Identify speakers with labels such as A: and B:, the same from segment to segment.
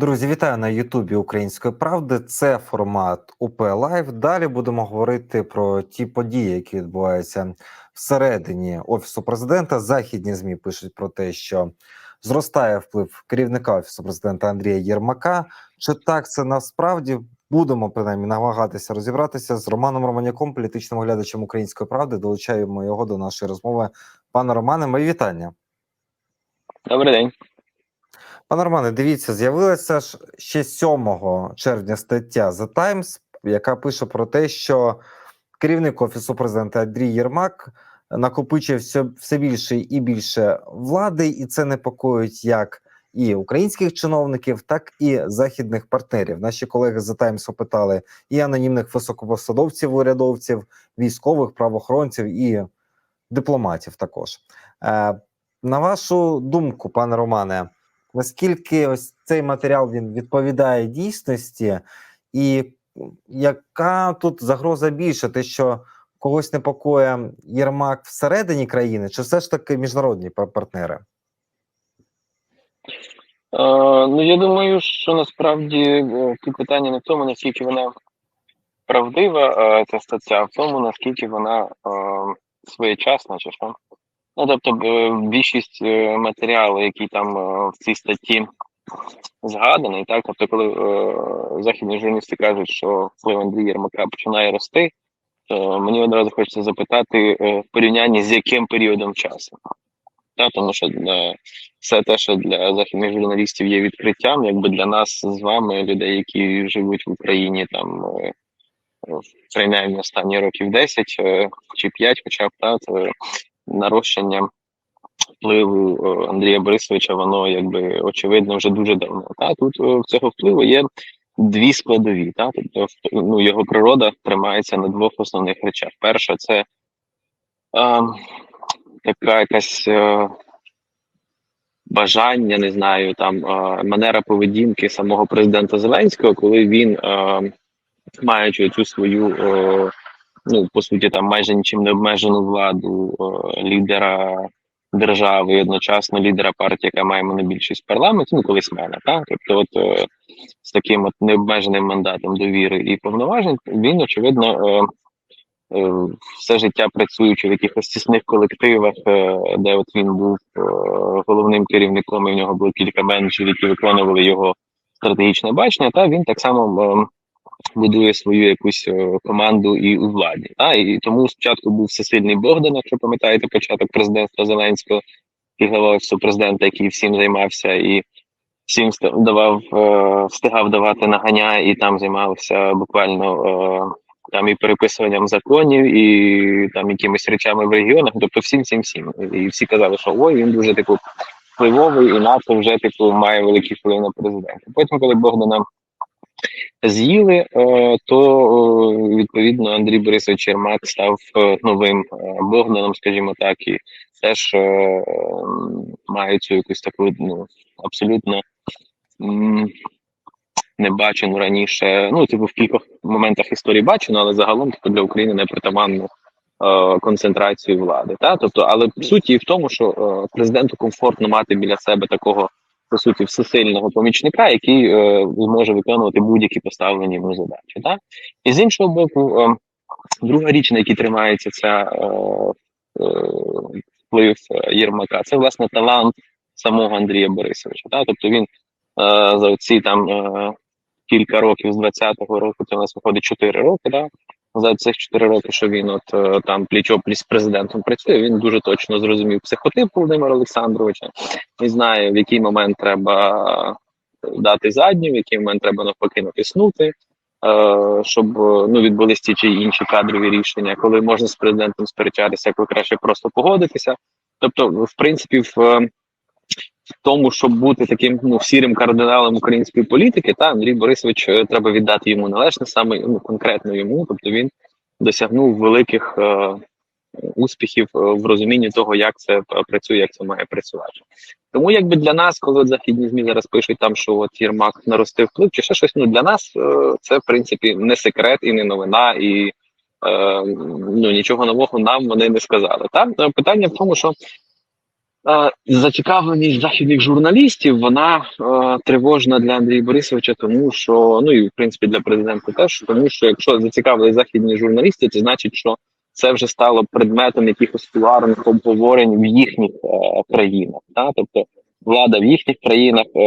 A: Друзі, вітаю на Ютубі Української правди. Це формат УП Лайв. Далі будемо говорити про ті події, які відбуваються всередині офісу президента. Західні змі пишуть про те, що зростає вплив керівника офісу президента Андрія Єрмака. Чи так це насправді будемо принаймні намагатися розібратися з Романом Романяком, політичним оглядачем української правди? Долучаємо його до нашої розмови. Пане Романе, мої вітання.
B: Добрий день.
A: Пане Романе, дивіться, з'явилася ж ще 7 червня стаття The Times, яка пише про те, що керівник офісу президента Андрій Єрмак накопичує все, все більше і більше влади, і це непокоїть як і українських чиновників, так і західних партнерів. Наші колеги з The Times опитали і анонімних високопосадовців, урядовців, військових, правоохоронців і дипломатів. Також е, на вашу думку, пане Романе наскільки ось цей матеріал він відповідає дійсності, і яка тут загроза більше? Те, що когось непокоє Єрмак всередині країни, чи все ж таки міжнародні партнери?
B: Е, ну, я думаю, що насправді е, тут питання не в тому, наскільки вона правдива, е, ця стаття, а в тому, наскільки вона е, своєчасна, чи що. Ну, тобто, е, більшість е, матеріалу, який там е, в цій статті згаданий, так, тобто, коли е, західні журналісти кажуть, що вплив Андрія Єрмака починає рости, то мені одразу хочеться запитати е, в порівнянні з яким періодом часу. Так, тому що е, все те, що для західних журналістів є відкриттям, якби для нас з вами, людей, які живуть в Україні там е, принаймні останні років 10 е, чи 5 хоча б так, нарощення впливу е, Андрія Борисовича, воно якби очевидно вже дуже давно. Та тут е, в цього впливу є дві складові. Та тобто ну, його природа тримається на двох основних речах. Перша це е, така якась е, бажання, не знаю, там манера поведінки самого президента Зеленського, коли він, маючи цю свою. Ну по суті, там майже нічим не обмежену владу е, лідера держави, і одночасно лідера партії, яка має монобільшість в парламенті, ну колись мене, так тобто, от е, з таким от необмеженим мандатом довіри і повноважень, він очевидно. Е, все життя працюючи в якихось тісних колективах, де от він був головним керівником, і в нього було кілька менеджерів, які виконували його стратегічне бачення, та він так само е, будує свою якусь е, команду і у владі. А і тому спочатку був всесильний Богдан, якщо пам'ятаєте початок президентства Зеленського і глава офісу президента, який всім займався і всім давав, е, встигав давати наганя, і там займався буквально е, там і переписуванням законів, і там якимись речами в регіонах. Тобто всім, всім, всім. І всі казали, що ой, він дуже типу впливовий, і НАТО вже типу має великий вплив на президента. Потім, коли Богдана з'їли, е, то е, відповідно Андрій Борисович Чермак став е, новим Богданом, скажімо так, і теж має цю якусь таку ну абсолютно не бачену раніше. Ну, типу, в кількох моментах історії бачено, але загалом типу, для України не притаманну концентрацію влади. Та тобто, але суть і в тому, що президенту комфортно мати біля себе такого по суті всесильного помічника, який е, зможе виконувати будь-які поставлені йому задачі. Так? І з іншого боку, е, друга річ, на якій тримається ця е, е, вплив Єрмака, це власне талант самого Андрія Борисовича. Так? Тобто він е, за ці там е, кілька років з 20-го року, це у нас виходить 4 роки. Так? За цих 4 роки, що він от е, там пліч-опліч з президентом працює, він дуже точно зрозумів психотип Володимира Олександровича і знає, в який момент треба дати задню, в який момент треба навпаки натиснути, е, щоб ну відбулись ті чи інші кадрові рішення, коли можна з президентом сперечатися, коли краще просто погодитися. Тобто, в принципі, в тому, щоб бути таким ну сірим кардиналом української політики, та Андрій Борисович е, треба віддати йому належне саме ну конкретно йому. Тобто він досягнув великих е, успіхів е, в розумінні того, як це е, працює, як це має працювати. Тому якби для нас, коли західні змі зараз пишуть там, що от Єрмак наростив вплив, чи ще щось ну для нас е, це в принципі не секрет і не новина, і е, ну нічого нового нам вони не сказали. Там питання в тому, що Зацікавленість західних журналістів вона е, тривожна для Андрія Борисовича, тому що ну і в принципі для президента теж, тому що якщо зацікавили західні журналісти, це значить, що це вже стало предметом якихось кулуарних обговорень в їхніх е, країнах. Та? Тобто влада в їхніх країнах е,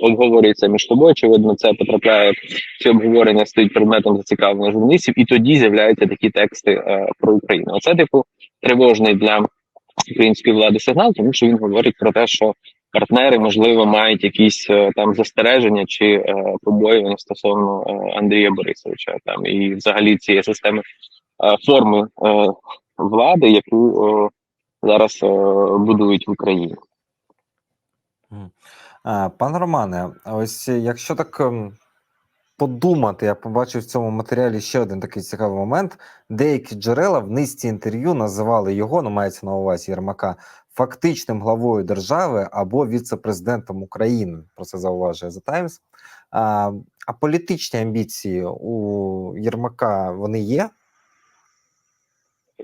B: обговорюється між собою. Очевидно, це потрапляє ці обговорення стають предметом зацікавлення журналістів, і тоді з'являються такі тексти е, про Україну. Оце типу тривожний для української влади сигнал, тому що він говорить про те, що партнери можливо мають якісь е, там застереження чи е, побоювання стосовно е, Андрія Борисовича там і взагалі цієї системи е, форми е, влади, яку е, зараз е, будують в Україні.
A: А, Пане Романе, ось якщо так ем, подумати, я побачив в цьому матеріалі ще один такий цікавий момент. Деякі джерела в низці інтерв'ю називали його, ну мається на увазі Єрмака, фактичним главою держави або віце-президентом України. Про це зауважує The Times. А, а політичні амбіції у Єрмака вони є?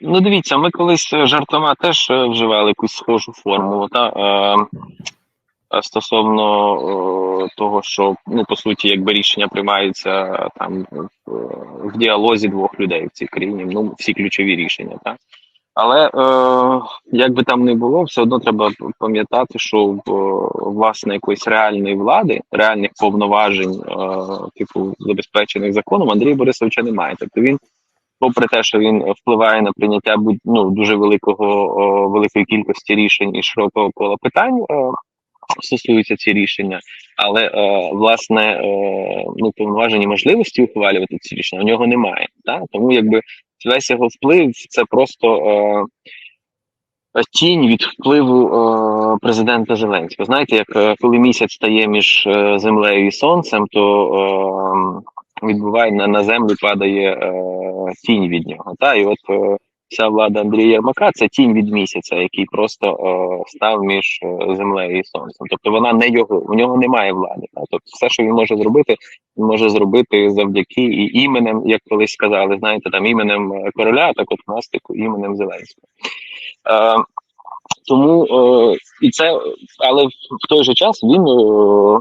B: Ну, дивіться, ми колись жартома теж е, вживали якусь схожу формулу. Та, е, стосовно е, того, що ну по суті, якби рішення приймаються е, там в, е, в діалозі двох людей в цій країні, ну всі ключові рішення, так. Але е, як би там не було, все одно треба пам'ятати, що в е, власне якоїсь реальної влади, реальних повноважень, е, типу забезпечених законом, Андрія Борисовича немає. Тобто він попри те, що він впливає на прийняття ну, дуже великого о, великої кількості рішень і широкого кола питань. Стосуються ці рішення, але е, власне е, ну повноважені можливості ухвалювати ці рішення у нього немає. Та? Тому якби весь його вплив це просто е, тінь від впливу е, президента Зеленського. Знаєте, як е, коли місяць стає між е, землею і сонцем, то е, відбуває на, на землю падає е, тінь від нього. Та і от е, вся влада Андрія Єрмака це тінь від місяця, який просто е, став між е, землею і сонцем. Тобто вона не його, у нього немає влади. Та? Тобто, все, що він може зробити, він може зробити завдяки і іменем, як колись сказали, знаєте, там іменем е, короля, так от у нас типу іменем Зеленського. Е, тому е, і це, але в, той же час він е,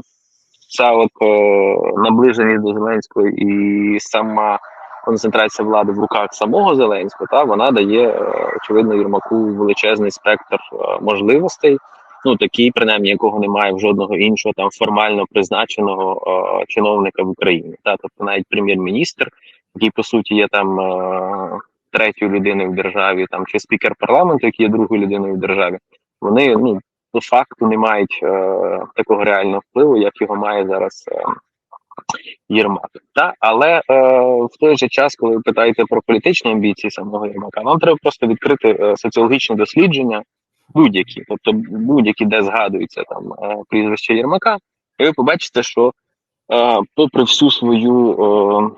B: ця от е, наближеність до Зеленського і сама концентрація влади в руках самого Зеленського, та вона дає е, очевидно Єрмаку величезний спектр е, можливостей. Ну такий, принаймні, якого немає в жодного іншого там формально призначеного е, чиновника в Україні. Та тобто навіть прем'єр-міністр, який по суті є там е, третьою людиною в державі, там чи спікер парламенту, який є другою людиною в державі, вони ну по факту не мають е, такого реального впливу, як його має зараз е, Єрмак. Та але е, в той же час, коли ви питаєте про політичні амбіції самого Єрмака, вам треба просто відкрити е, соціологічні дослідження, будь-які, тобто будь-які, де згадується там е, прізвище Єрмака, і ви побачите, що е, попри всю свою е,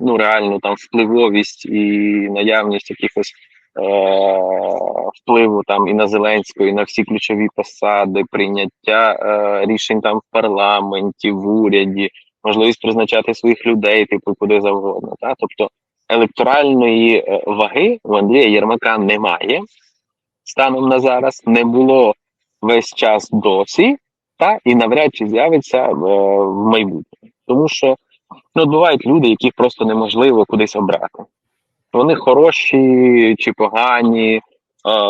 B: ну реальну там впливовість і наявність якихось впливу там і на Зеленського, і на всі ключові посади, прийняття е, рішень там в парламенті, в уряді, можливість призначати своїх людей, типу куди завгодно. Та тобто електоральної е, ваги в Андрія Єрмака немає станом на зараз, не було весь час досі, та і навряд чи з'явиться е, в майбутньому, тому що ну бувають люди, яких просто неможливо кудись обрати. Вони хороші чи погані, е,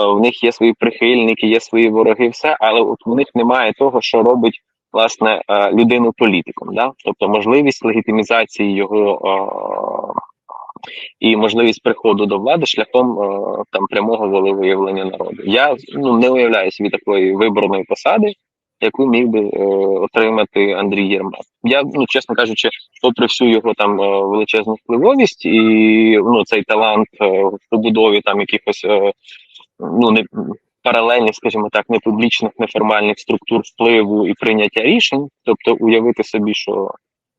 B: в них є свої прихильники, є свої вороги, все, але от у них немає того, що робить власне е, людину політиком. Да? Тобто можливість легітимізації його е, і можливість приходу до влади шляхом там прямого волевиявлення народу. Я ну не уявляю собі такої виборної посади, яку міг би е, отримати Андрій Єрмак. Я ну чесно кажучи, попри всю його там е, величезну впливовість і ну цей талант е, в побудові там якихось е, ну не паралельних, скажімо так, не публічних, неформальних структур впливу і прийняття рішень, тобто уявити собі, що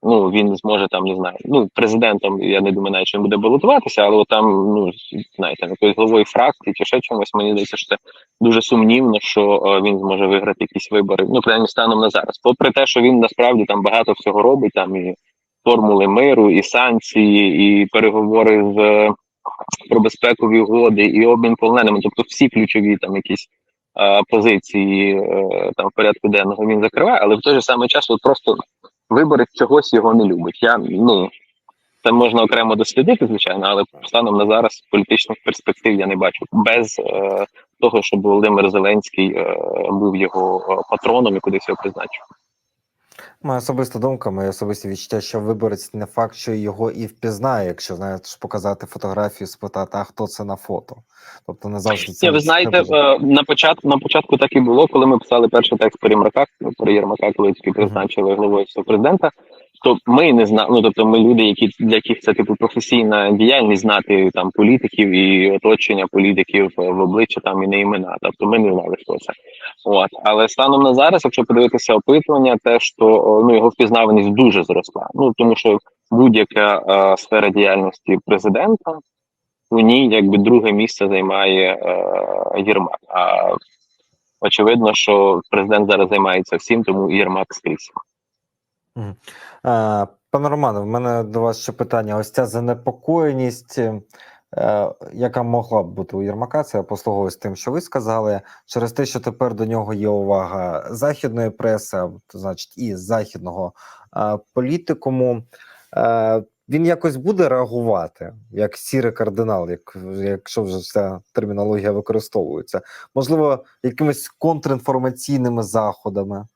B: ну він зможе там не знаю. Ну президентом я не думаю, навіть, він буде балотуватися, але там ну знаєте, якоюсь головою фракції чи ще чомусь. Мені здається, що це дуже сумнівно, що е, він зможе виграти якісь вибори. Ну принаймні станом на зараз. Попри те, що він насправді там багато всього робить, там і формули миру, і санкції, і переговори з е, про безпекові угоди, і обмін полоненими, тобто всі ключові там якісь е, позиції там в порядку денного він закриває, але в той же самий час от просто виборець чогось його не любить. Я ну це можна окремо дослідити, звичайно, але станом на зараз політичних перспектив я не бачу без е, того, щоб Володимир Зеленський е, був його е, патроном і кудись його призначив.
A: Моя особиста думка, моє особисте відчуття, що виборець не факт, що його і впізнає, якщо знаєш, показати фотографію, спитати, а хто це на фото. Тобто не завжди це
B: Ні, ви знаєте, е, на початку на початку так і було, коли ми писали перший текст про Єрмака, про Єрмака, коли тільки призначили головою президента. То ми не знали, ну тобто ми люди, які для яких це типу професійна діяльність, знати там політиків і оточення політиків в обличчя там і не імена. Тобто ми не знали, хто це. От але станом на зараз, якщо подивитися опитування, теж то о, ну його впізнаваність дуже зросла. Ну тому що будь-яка е, сфера діяльності президента у ній якби друге місце займає е, Єрмак. А очевидно, що президент зараз займається всім, тому Єрмак скрізь.
A: Пане Романе, в мене до вас ще питання. Ось ця занепокоєність, е, яка могла б бути у Єрмака, це я послуговуюсь тим, що ви сказали, через те, що тепер до нього є увага західної преси, то значить і західного політикуму. Е, він якось буде реагувати як сірий кардинал, як, якщо вже ця термінологія використовується, можливо, якимись контрінформаційними заходами.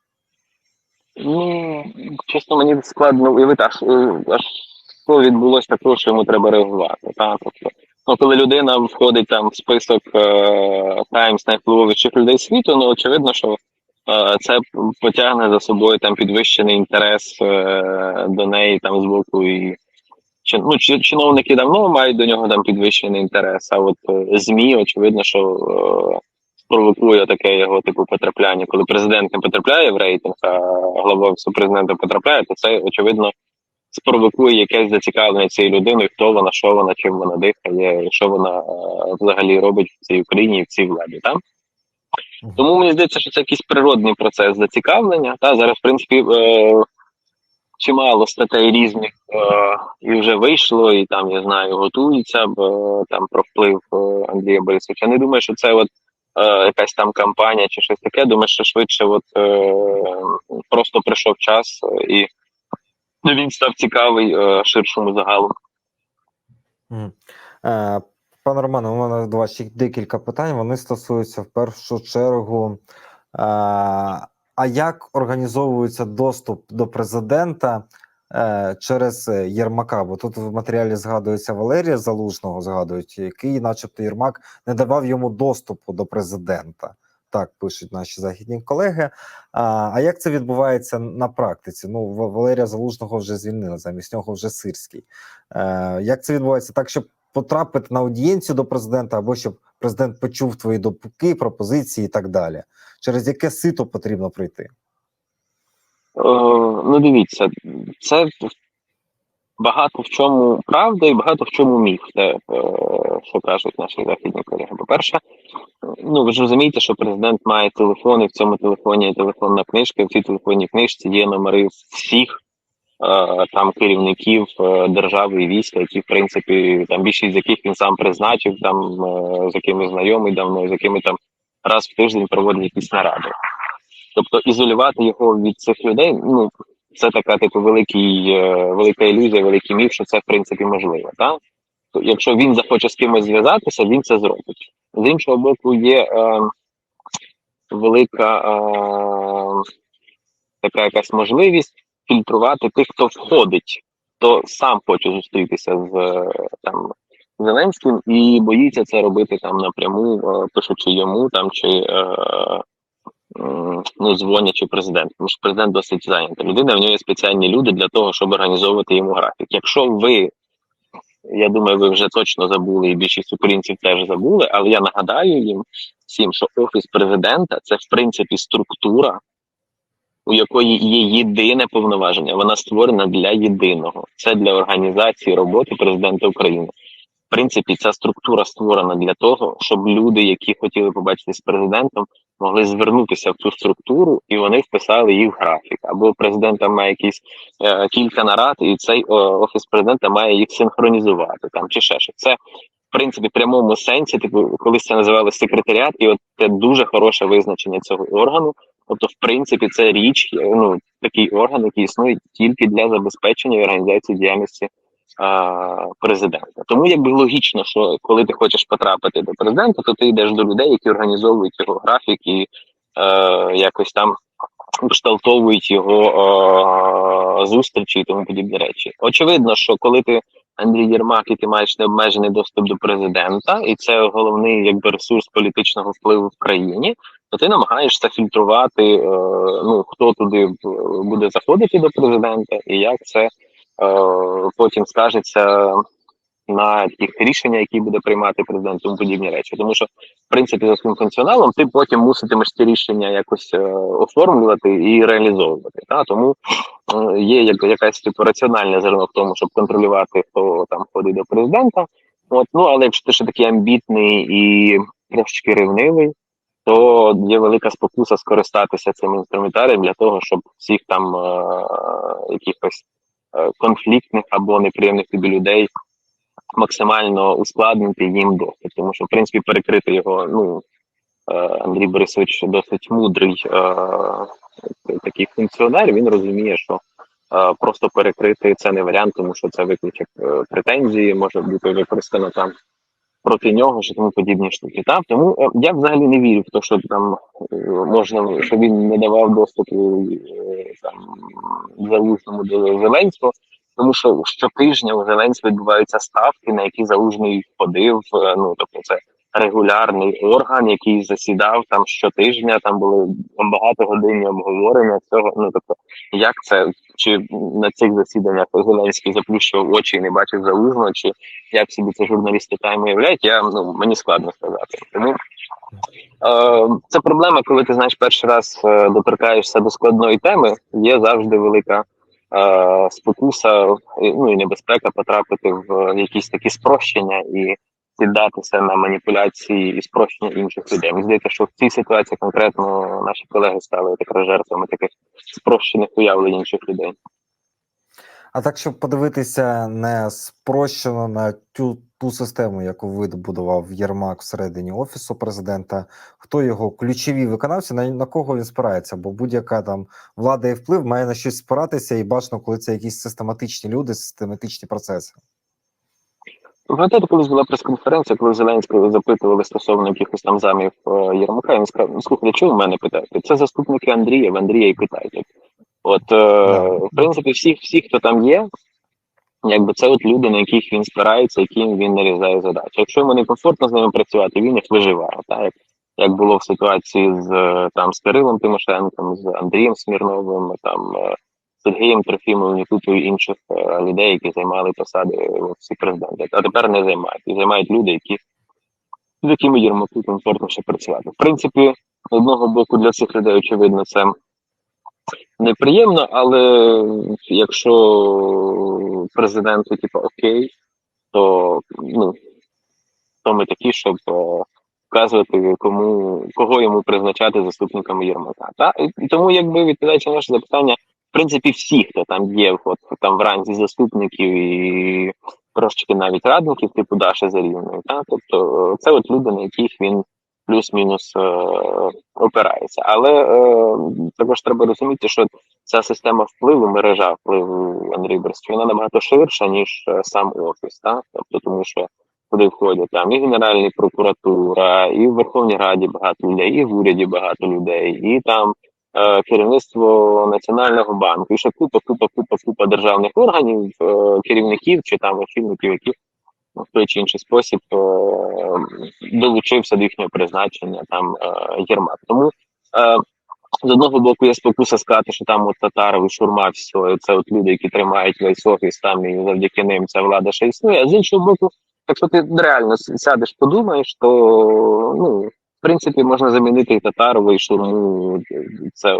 B: Ну чесно, мені складно уявити, аж, е, аж що відбулося такого, що йому треба реагувати. Та? Тобто, ну, коли людина входить там в список е, Таймс найвпливовіших людей світу, ну очевидно, що е, це потягне за собою там підвищений інтерес е, до неї там з боку і. Ну, чиновники давно мають до нього там підвищений інтерес, а от е, ЗМІ, очевидно, що е, спровокує таке його типу потрапляння. Коли президент не потрапляє в рейтинг, а глава офісу президента потрапляє, то це очевидно спровокує якесь зацікавлення цієї людини, хто вона, що вона, чим вона дихає, що вона е, взагалі робить в цій Україні і в цій владі. Там тому мені здається, що це якийсь природний процес зацікавлення. Та зараз, в принципі, е, чимало статей різних е, і вже вийшло, і там я знаю, готуються б е, там про вплив е, Андрія Борисовича. Не думаю, що це от якась там кампанія чи щось таке. Думаю, що швидше, от е, просто прийшов час е, і він став цікавий е, ширшому загалу.
A: Е, Пане Романе, у мене до вас ще декілька питань. Вони стосуються в першу чергу. е, А як організовується доступ до президента е, через е, Єрмака? Бо тут в матеріалі згадується Валерія Залужного, згадують, який, начебто, Єрмак не давав йому доступу до президента. Так пишуть наші західні колеги. А, а як це відбувається на практиці? Ну, Валерія Залужного вже звільнили, замість нього вже Сирський. Е, як це відбувається? Так, щоб потрапити на аудієнцію до президента, або щоб президент почув твої думки, пропозиції і так далі. Через яке сито потрібно пройти?
B: Е, ну, дивіться, це багато в чому правда і багато в чому міф, те, е, що кажуть наші західні колеги. По-перше, ну ви ж розумієте, що президент має телефон, і в цьому телефоні є телефонна книжка, і в цій телефонній книжці є номери всіх е, там керівників держави і війська, які в принципі там більшість з яких він сам призначив, там з якими знайомий давно, з якими там раз в тиждень проводить якісь наради. Тобто ізолювати його від цих людей, ну це така типу великий, е, велика ілюзія, великий міф, що це в принципі можливо. То Якщо він захоче з кимось зв'язатися, він це зробить. З іншого боку, є е, велика е, така якась можливість фільтрувати тих, хто входить, хто сам хоче зустрітися з е, там Зеленським і боїться це робити там напряму, е, пишучи йому там чи. Е, ну, дзвонячи президенту, тому що президент досить зайнята людина. В нього є спеціальні люди для того, щоб організовувати йому графік. Якщо ви, я думаю, ви вже точно забули, і більшість українців теж забули, але я нагадаю їм всім, що офіс президента це в принципі структура, у якої є єдине повноваження. Вона створена для єдиного. Це для організації роботи президента України. В принципі, ця структура створена для того, щоб люди, які хотіли побачити з президентом, могли звернутися в цю структуру, і вони вписали їх в графік. Або президент там має якісь е, кілька нарад, і цей офіс президента має їх синхронізувати там чи ще щось. Це принципі прямому сенсі, типу, колись це називали секретаріат, і от це дуже хороше визначення цього органу. Тобто, в принципі, це річ, ну такий орган, який існує тільки для забезпечення і організації діяльності президента. Тому якби логічно, що коли ти хочеш потрапити до президента, то ти йдеш до людей, які організовують його графік і е, якось там кшталтовують його е, зустрічі і тому подібні речі. Очевидно, що коли ти Андрій Єрмак, і ти маєш необмежений доступ до президента, і це головний якби ресурс політичного впливу в країні, то ти намагаєшся фільтрувати, е, ну хто туди е, буде заходити до президента, і як це потім скажеться на тих рішення, які буде приймати президент, тому подібні речі. Тому що, в принципі, за своїм функціоналом ти потім муситимеш ці рішення якось е, оформлювати і реалізовувати. Та? Тому е, є як, якась типу раціональне зерно в тому, щоб контролювати, хто там ходить до президента. От, ну але якщо ти ще такий амбітний і трошки ревнивий, то є велика спокуса скористатися цим інструментарієм для того, щоб всіх там е, якихось е, конфліктних або неприємних тобі людей максимально ускладнити їм доступ. Тому що, в принципі, перекрити його, ну е, Андрій Борисович досить мудрий е, такий функціонер. Він розуміє, що е, просто перекрити це не варіант, тому що це викличе претензії, може бути використано там проти нього, що тому подібні штуки. Так? Тому е, я взагалі не вірю в те, що там е, можна, що він не давав доступу е, там залужному до Зеленського. Тому що щотижня у Зеленського відбуваються ставки, на які залужний ходив. Ну тобто, це регулярний орган, який засідав там щотижня. Там були багатогодинні обговорення цього. Ну тобто, як це чи на цих засіданнях Зеленський заплющував очі і не бачив залужного, чи як собі це журналісти тайм уявляють, я ну мені складно сказати. Тому е, це проблема, коли ти знаєш перший раз е, доторкаєшся до складної теми, є завжди велика е, спокуса, ну і небезпека потрапити в якісь такі спрощення і піддатися на маніпуляції і спрощення інших людей. Мені здається, що в цій ситуації конкретно наші колеги стали так жертвами таких спрощених уявлень інших людей.
A: А так, щоб подивитися не спрощено на ту, ту систему, яку видобудував Єрмак всередині офісу президента, хто його ключові виконавці, на, на кого він спирається? Бо будь-яка там влада і вплив має на щось спиратися, і бачно, коли це якісь систематичні люди, систематичні процеси.
B: Пам'ятаєте, колись була прес-конференція, коли Зеленського запитували стосовно якихось там замів е, Єрмака, він сказав, ну слухайте, чого в мене питаєте? Це заступники Андрія, в Андрія і питайте. От, е, в принципі, всі, всі, хто там є, якби це от люди, на яких він спирається, яким він нарізає задачі. Якщо йому не комфортно з ними працювати, він їх виживає. Так? Як, як було в ситуації з е, там з Кирилом Тимошенком, з Андрієм Смірновим, там е, Сергієм Трофімовим і купою інших е, людей, які займали посади в офісі президента, а тепер не займають. І займають люди, які з якими Єрмаку комфортніше працювати. В принципі, з одного боку, для цих людей, очевидно, це неприємно, але якщо президенту, типу, окей, то ну, то ми такі, щоб е, вказувати, кому кого йому призначати заступниками Єрмака. Та? І, тому, якби відповідаючи на ваше запитання, в принципі, всі, хто там є, от там в ранзі заступників і трошки навіть радників, типу Даші Зарівної, та тобто це от люди, на яких він плюс-мінус е, опирається. Але е, також треба розуміти, що ця система впливу, мережа впливу Андрій Борисович, вона набагато ширша, ніж е, сам офіс, та тобто, тому що куди входять там і Генеральна прокуратура, і в Верховній Раді багато людей, і в уряді багато людей, і там е, керівництво Національного банку, і ще купа, купа, купа, купа державних органів, е, керівників чи там очільників, які в той чи інший спосіб е, долучився до їхнього призначення там е, Єрмак. Тому е, з одного боку є спокуса сказати, що там от Татаров і Шурма, все, це от люди, які тримають весь офіс там і завдяки ним ця влада ще існує. А з іншого боку, якщо ти реально сядеш, подумаєш, то ну в принципі можна замінити і Татарова, і Шурму, це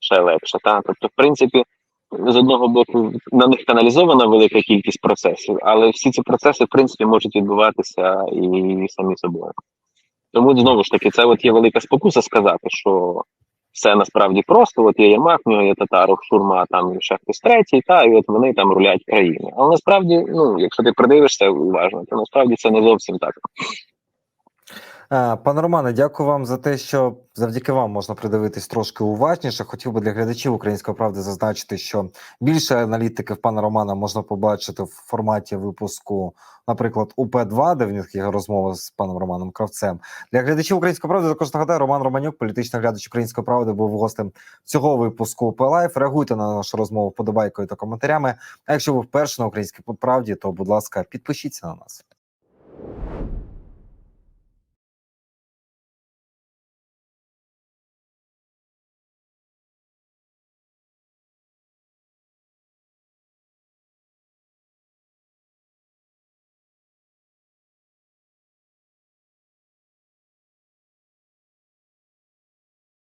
B: ще легше. Та? Тобто, в принципі, з одного боку на них каналізована велика кількість процесів, але всі ці процеси, в принципі, можуть відбуватися і самі собою. Тому знову ж таки, це от є велика спокуса сказати, що все насправді просто. От є Єрмак, в нього є Татаров, Шурма, там ще хтось третій, та і от вони там рулять країною. Але насправді, ну якщо ти придивишся уважно, то насправді це не зовсім так.
A: Е, Пане Романе, дякую вам за те, що завдяки вам можна придивитись трошки уважніше. Хотів би для глядачів української правди зазначити, що більше аналітиків пана Романа можна побачити в форматі випуску, наприклад, УП 2 де в них є розмова з паном Романом Кравцем. Для глядачів української правди також нагадаю, Роман Романюк, політичний глядач української правди, був гостем цього випуску УП Лайф. Реагуйте на нашу розмову вподобайкою та коментарями. А якщо ви вперше на українській правді, то будь ласка, підпишіться на нас.